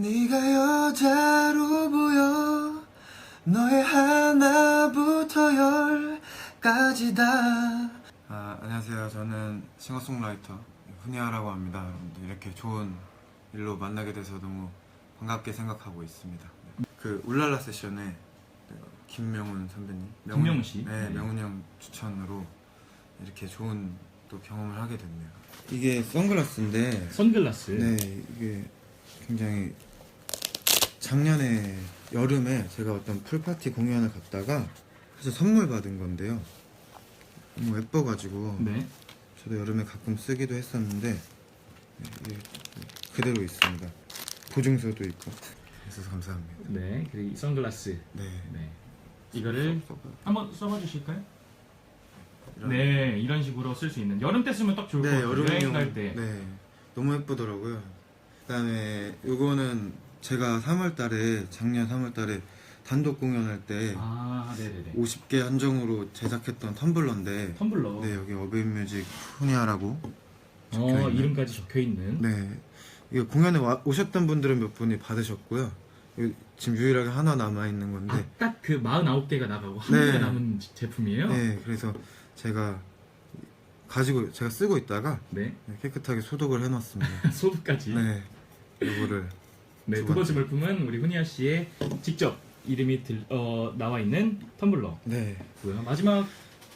네가 여자로 보여 너의 하나부터 열까지 다 아, 안녕하세요 저는 싱어송라이터 훈이아라고 합니다 여러분들 이렇게 좋은 일로 만나게 돼서 너무 반갑게 생각하고 있습니다 그 울랄라 세션에 네, 김명훈 선배님 김명훈 씨? 네, 네. 명훈 형 추천으로 이렇게 좋은 또 경험을 하게 됐네요 이게 선글라스인데 선글라스. 네, 이게 굉장히 작년에 여름에 제가 어떤 풀파티 공연을 갔다가 그래서 선물 받은 건데요. 너무 예뻐가지고 네. 저도 여름에 가끔 쓰기도 했었는데 네, 그대로 있습니다. 보증서도 있고. 그래서 감사합니다. 네. 그리고 이 선글라스. 네. 네. 이거를 써-. 한번 써봐 주실까요? 이런- 네. 이런 식으로 쓸 수 있는 여름 때 쓰면 딱 좋을 것 네, 같아요. 여행. 갈 때. 네, 너무 예쁘더라고요. 그다음에 요거는 제가 3월 달에 작년 3월 달에 단독 공연할 때 아, 네네네. 50개 한정으로 제작했던 텀블러인데 텀블러. 네 여기 어베인뮤직 후니아라고 어, 적혀있는. 이름까지 적혀 있는. 네 이거 공연에 와- 오셨던 분들은 몇 분이 받으셨고요 지금 유일하게 하나 남아 있는 건데 아, 딱그 49개가 나가고 한 네. 개가 남은 제품이에요? 네 그래서 제가 가지고 제가 쓰고 있다가 네. 네, 깨끗하게 소독을 해놨습니다 소부까지. 네. 네 이거를 두 두 번째 번째. 물품은 우리 훈이아 씨의 직접 이름이 들, 어, 나와 있는 텀블러고요. 네 마지막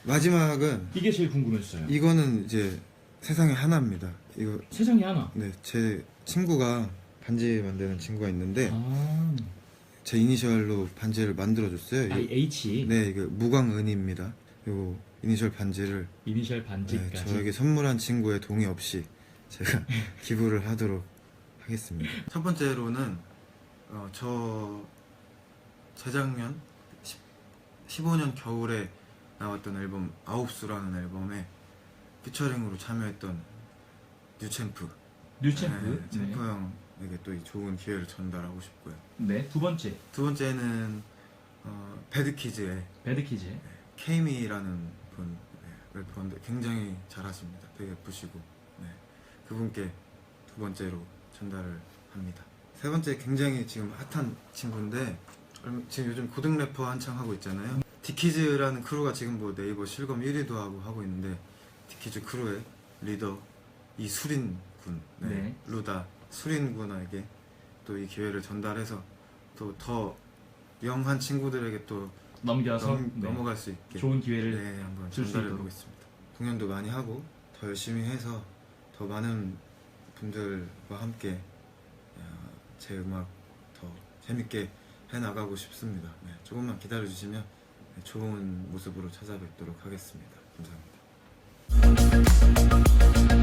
마지막은 이게 제일 궁금했어요. 이거는 이제 세상에 하나입니다 이거 세상에 하나. 네 제 친구가 반지 만드는 친구가 있는데 아, 제 이니셜로 반지를 만들어줬어요. I, H 네, 이거 무광은입니다. 요 이니셜 반지를 이니셜 네, 반지까지. 저에게 선물한 친구의 동의 없이 제가 기부를 하도록 하겠습니다. 첫 번째로는 어, 저 재작년 10, 15년 겨울에 나왔던 앨범 아홉수라는 앨범에 피처링으로 참여했던 뉴챔프 뉴챔프. 네, 네. 챔프 형에게 또이 좋은 기회를 전달하고 싶고요. 네. 두 번째 두 번째는 어, 배드키즈의 배드키즈. 케이미라는 분 네, 래퍼인데 굉장히 잘하십니다. 되게 예쁘시고 네, 그분께 두 번째로 전달을 합니다. 세 번째 굉장히 지금 핫한 친구인데 지금 요즘 고등 래퍼 한창 하고 있잖아요. 디키즈라는 크루가 지금 뭐 네이버 실검 1위도 하고 하고 있는데 디키즈 크루의 리더 이수린 군, 네, 네. 루다 수린 군에게 또 이 기회를 전달해서 또 더 영한 친구들에게 또 넘겨서 넘, 네. 넘어갈 수 있게 좋은 기회를 네, 한번 줄수 전달해 있도록. 보겠습니다. 공연도 많이 하고 더 열심히 해서 더 많은 분들과 함께 어, 제 음악 더 재밌게 해 나가고 싶습니다. 네, 조금만 기다려 주시면 네, 좋은 모습으로 찾아뵙도록 하겠습니다. 감사합니다.